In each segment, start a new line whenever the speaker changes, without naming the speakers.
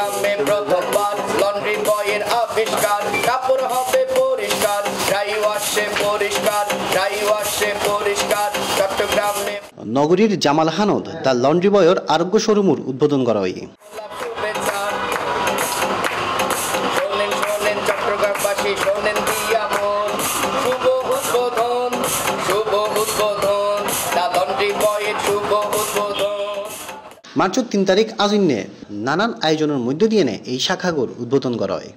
চট্টগ্রামে প্রথমবার লন্ড্রি বয়ের আবিষ্কার। কাপড় হবে পরিষ্কার ড্রাই ওয়াশে পরিষ্কার ড্রাই ওয়াশে পরিষ্কার চট্টগ্রামে
নগরীর জামাল হানদ দ্য লন্ড্রি বয়র আরোগ্য শোরুমর উদ্বোধন করা হয়।
চট্টগ্রামবাসী শোনেন দিয়া মন। শুভ উদ্বোধন শুভ উদ্বোধন। দা লন্ড্রি উদ্বোধন
মার্চের তিন তারিখ আজিন্যে নানান আয়োজনের মধ্য দিয়ে এই শাখাগর উদ্বোধন করা হয়।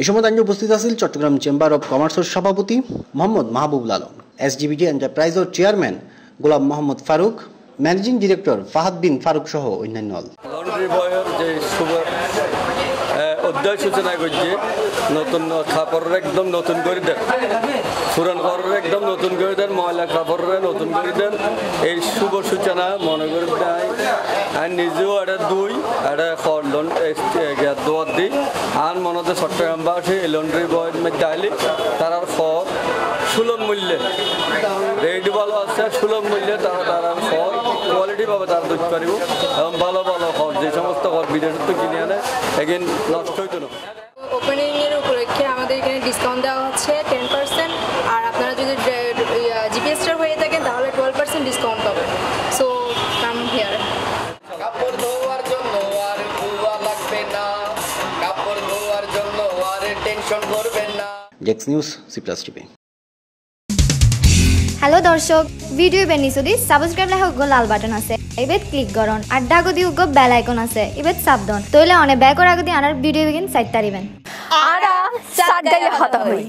এই সময় দাঁড়িয়ে উপস্থিত আছেন চট্টগ্রাম চেম্বার অব কমার্সের সভাপতি Mohammad Mahbub Lalon S G B T এন্টারপ্রাইজের chairman Golam Mohammad Faruk, managing director Fahad Bin Faruk সহ অন্যান্য
অধ্যায় সূচনা করছে। নতুন কাপড়ের একদম নতুন করে দেন। পুরান কাপড়ের একদম নতুন করে দেন, ময়লা কাপড়ের নতুন করে দেন। এই শুভ সূচনা মনে করে দেয়। আর নিজেও এটা দুই এটা দোয়ার দিই। আর মনে চট্টগ্রামবাসী এই লন্ড্রি বয়ের মধ্যে তারার ফল সুলভ মূল্যে। রেট ভালো আছে, সুলভ মূল্যে তারা তারা ফল পাবে তারা দুধ পারিব? এবং ভালো ভালো ফল যে সমস্ত ফল বিদেশ তো কিনে আনে এগেন নষ্ট হইতো না।
ওপেনিং এর উপলক্ষে আমাদের এখানে ডিসকাউন্ট দেওয়া হচ্ছে টেন পার্সেন্ট আর আপনারা যদি জিপিএস স্টার হয়ে থাকেন তাহলে টুয়েলভ পার্সেন্ট ডিসকাউন্ট পাবেন। সো কাম হিয়ার
কাপড় ধোয়ার জন্য আর ধোয়া লাগবে না। কাপড় ধোয়ার জন্য আর টেনশন করবেন না।
ডেক্স news C plus TV
hello দর্শক। ভিডিও বেনি যদি সাবস্ক্রাইব লেখা গো লাল বাটন আছে। এবার ক্লিক করন আর ডাগদি গো বেল আইকন আছে। এবার সাবধান তইলে অনে ব্যাকর আগদি আনার ভিডিও বেগিন সাইট তারিবেন
আরা সাত হতা হই